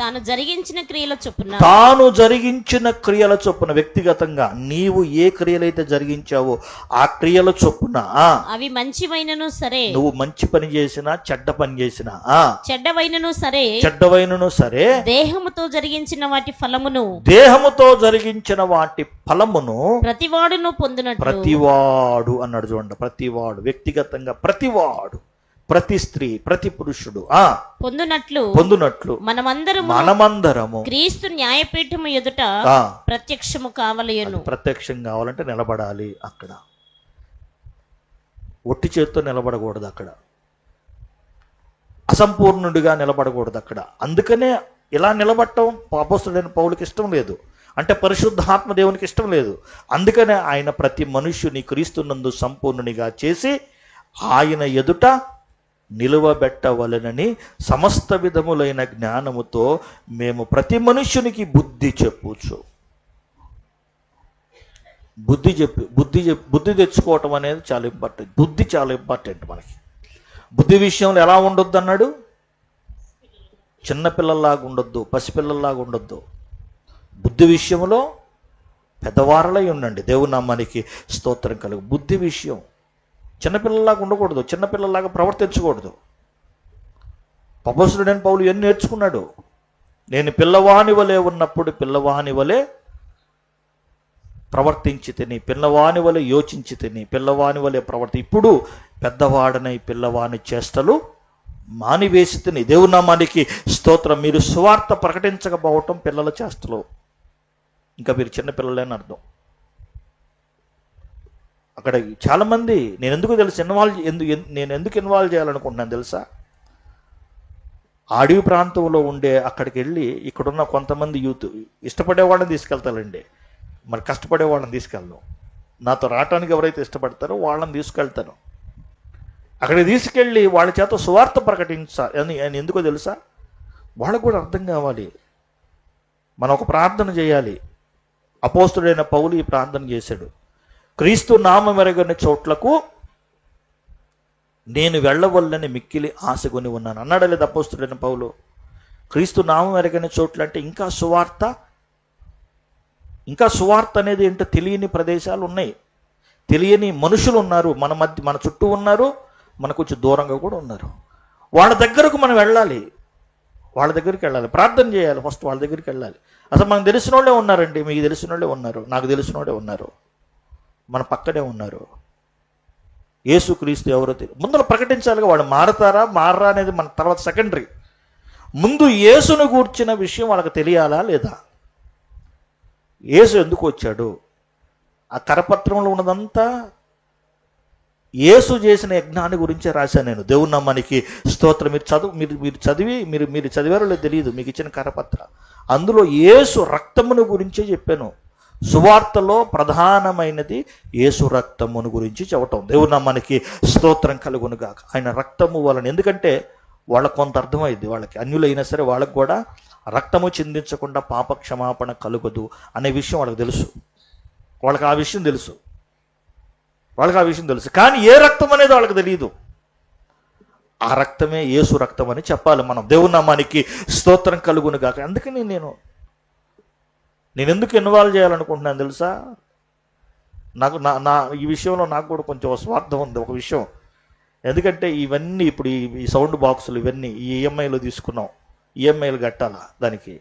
తాను జరిగించిన క్రియల చొప్పున. తాను జరిగించిన క్రియల చొప్పున వ్యక్తిగతంగా నీవు ఏ క్రియలైతే జరిగించావో ఆ క్రియల చొప్పున అవి మంచివైనను సరే. నువ్వు మంచి పని చేసినా చెడ్డ పని చేసినా చెడ్డవైనను సరే. చెడ్డవైనను సరే. దేహముతో జరిగించిన వాటి ఫలమును దేహముతో జరిగించిన వాటి ఫలమును ప్రతివాడును పొందినట్లు. ప్రతివాడు అన్నాడు చూడండి ప్రతివాడు వ్యక్తిగతంగా ప్రతివాడు. ప్రతి స్త్రీ ప్రతి పురుషుడు ఆ పొందునట్లు పొందునట్లు మనమందరము మనమందరము క్రీస్తు న్యాయపీఠము ఎదుట ప్రత్యక్షము కావలయను ప్రత్యక్షం కావాలంటే నిలబడాలి అక్కడ. ఒట్టి చేత్తో నిలబడకూడదు అక్కడ. అసంపూర్ణుడిగా నిలబడకూడదు అక్కడ. అందుకనే ఇలా నిలబడటం అపోస్తుడైన పౌలకి ఇష్టం లేదు. అంటే పరిశుద్ధాత్మ దేవునికి ఇష్టం లేదు. అందుకనే ఆయన ప్రతి మనుష్యుని క్రీస్తునందు సంపూర్ణునిగా చేసి ఆయన ఎదుట నిలువబెట్టవలనని సమస్త విధములైన జ్ఞానముతో మేము ప్రతి మనుష్యునికి బుద్ధి చెప్పుచు. బుద్ధి చెప్పి బుద్ధి బుద్ధి తెచ్చుకోవటం అనేది చాలా ఇంపార్టెంట్ బుద్ధి చాలా ఇంపార్టెంట్ మనకి. బుద్ధి విషయంలో ఎలా ఉండొద్దు అన్నాడు? చిన్నపిల్లల్లాగా ఉండొద్దు పసిపిల్లల్లాగా ఉండొద్దు. బుద్ధి విషయంలో పెద్దవారలై ఉండండి. దేవుని నామానికి స్తోత్రం కలుగు. బుద్ధి విషయం చిన్నపిల్లల్లాగా ఉండకూడదు చిన్నపిల్లలాగా ప్రవర్తించకూడదు. పపోసుడైన పౌలు ఎన్ని నేర్చుకున్నాడు? నేను పిల్లవాని వలె ఉన్నప్పుడు పిల్లవాని వలె ప్రవర్తించి తిని పిల్లవాని వలె యోచించి తిని పిల్లవాని వలె ప్రవర్తి. ఇప్పుడు పెద్దవాడనై పిల్లవాని చేష్టలు మానివేసి తిని దేవునామానికి స్తోత్రం. మీరు సువార్త ప్రకటించకపోవటం పిల్లల చేష్టలు. ఇంకా మీరు చిన్నపిల్లలేని అర్థం. అక్కడ చాలామంది నేను ఎందుకు తెలుసు ఇన్వాల్వ్ ఎందుకు నేను ఎందుకు ఇన్వాల్వ్ చేయాలనుకుంటున్నాను తెలుసా? అడవి ప్రాంతంలో ఉండే అక్కడికి వెళ్ళి ఇక్కడున్న కొంతమంది యూత్ ఇష్టపడే వాళ్ళని తీసుకెళ్తానండి మరి కష్టపడే వాళ్ళని తీసుకెళ్ళను. నాతో రావటానికి ఎవరైతే ఇష్టపడతారో వాళ్ళని తీసుకెళ్తాను. అక్కడికి తీసుకెళ్ళి వాళ్ళ చేత సువార్త ప్రకటించాలి అని అని ఎందుకో తెలుసా? వాళ్ళకు కూడా అర్థం కావాలి. మనం ఒక ప్రార్థన చేయాలి. అపోస్తుడైన పౌలు ఈ ప్రార్థన చేశాడు. క్రీస్తు నామమెరగని చోట్లకు నేను వెళ్ళవల్లని మిక్కిలి ఆశగొని ఉన్నాను. అన్నాడు లేదా అపోస్తుడైన పౌలు? క్రీస్తు నామం ఎరగని చోట్ల అంటే ఇంకా సువార్త ఇంకా సువార్త అనేది ఏంటో తెలియని ప్రదేశాలు ఉన్నాయి. తెలియని మనుషులు ఉన్నారు. మన మధ్య మన చుట్టూ ఉన్నారు. మన కొంచెం దూరంగా కూడా ఉన్నారు. వాళ్ళ దగ్గరకు మనం వెళ్ళాలి. వాళ్ళ దగ్గరికి వెళ్ళాలి. ప్రార్థన చేయాలి ఫస్ట్ వాళ్ళ దగ్గరికి వెళ్ళాలి. అసలు మనకు తెలిసిన వాళ్ళే ఉన్నారండి. మీకు తెలిసిన వాళ్ళే ఉన్నారు. నాకు తెలిసిన వాళ్ళే ఉన్నారు. మన పక్కనే ఉన్నారు. యేసుక్రీస్తు ఎవరో తెలియదు ముందర ప్రకటించాలిగా వాళ్ళు మారతారా మారరా అనేది మన తర్వాత సెకండరీ ముందు యేసును గూర్చిన విషయం వాళ్ళకి తెలియాలా లేదా? యేసు ఎందుకు వచ్చాడు? ఆ కరపత్రంలో ఉన్నదంతా యేసు చేసిన యజ్ఞాన్ని గురించే రాశాను నేను. దేవుని నమ్మనికి స్తోత్రం. మీరు చదువు మీరు మీరు చదివి మీరు మీరు చదివారో లేదు తెలియదు. మీకు ఇచ్చిన కరపత్ర. అందులో యేసు రక్తమును గురించే చెప్పాను. సువార్తలో ప్రధానమైనది యేసు రక్తమును గురించి చెప్పటం. దేవుడు మనకి స్తోత్రం కలుగునుగాక. ఆయన రక్తము వలన ఎందుకంటే వాళ్ళకు కొంత అర్థమైంది వాళ్ళకి. అన్యులైనా సరే వాళ్ళకు కూడా రక్తము చిందించకుండా పాప క్షమాపణ కలుగదు అనే విషయం వాళ్ళకి తెలుసు. వాళ్ళకి ఆ విషయం తెలుసు. వాళ్ళకి ఆ విషయం తెలుసు. కానీ ఏ రక్తం అనేది వాళ్ళకి తెలియదు ఆ రక్తమే యేసు రక్తం అని చెప్పాలి మనం. దేవుని స్తోత్రం కలుగును గాక అందుకని నేను నేను ఎందుకు ఇన్వాల్వ్ చేయాలనుకుంటున్నాను తెలుసా? నాకు నా నా ఈ విషయంలో నాకు కూడా కొంచెం స్వార్థం ఉంది ఒక విషయం. ఎందుకంటే ఇవన్నీ ఇప్పుడు ఈ సౌండ్ బాక్సులు ఇవన్నీ ఈ ఈఎంఐలు తీసుకున్నాం. ఈఎంఐలు కట్టాలా దానికి?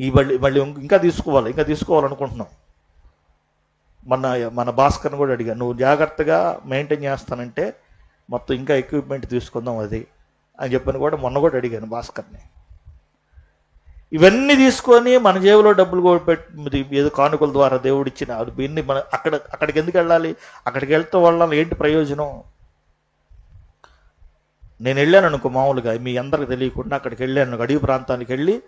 ఈ మళ్ళీ మళ్ళీ ఇంక- ఇంకా తీసుకోవాలి ఇంకా తీసుకోవాలనుకుంటున్నాం. మన మన భాస్కర్ని కూడా అడిగా నువ్వు జాగ్రత్తగా మెయింటైన్ చేస్తానంటే మొత్తం ఇంకా ఎక్విప్మెంట్ తీసుకుందాం అది అని చెప్పని కూడా మొన్న కూడా అడిగాను భాస్కర్ని. ఇవన్నీ తీసుకొని మన జేబులో డబ్బులు కూడా పెట్టి ఏదో కానుకల ద్వారా దేవుడు ఇచ్చిన అది ఇన్ని మన అక్కడ అక్కడికి ఎందుకు వెళ్ళాలి? అక్కడికి వెళ్తే వాళ్ళ ఏంటి ప్రయోజనం? నేను వెళ్ళాను అనుకో మామూలుగా మీ అందరికి తెలియకుండా అక్కడికి వెళ్ళాను అడవి ప్రాంతానికి వెళ్ళి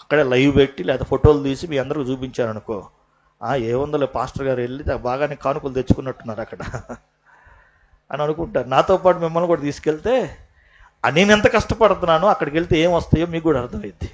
అక్కడే లైవ్ పెట్టి లేదా ఫోటోలు తీసి మీ అందరికి చూపించాను అనుకో ఆ ఏముందలే పాస్టర్ గారు వెళ్ళి బాగానే కానుకలు తెచ్చుకున్నట్టున్నారు అక్కడ. అని అనుకుంటారు. నాతో పాటు మిమ్మల్ని కూడా తీసుకెళ్తే నేను ఎంత కష్టపడుతున్నానో అక్కడికి వెళ్తే ఏం వస్తాయో మీకు కూడా అర్థమైంది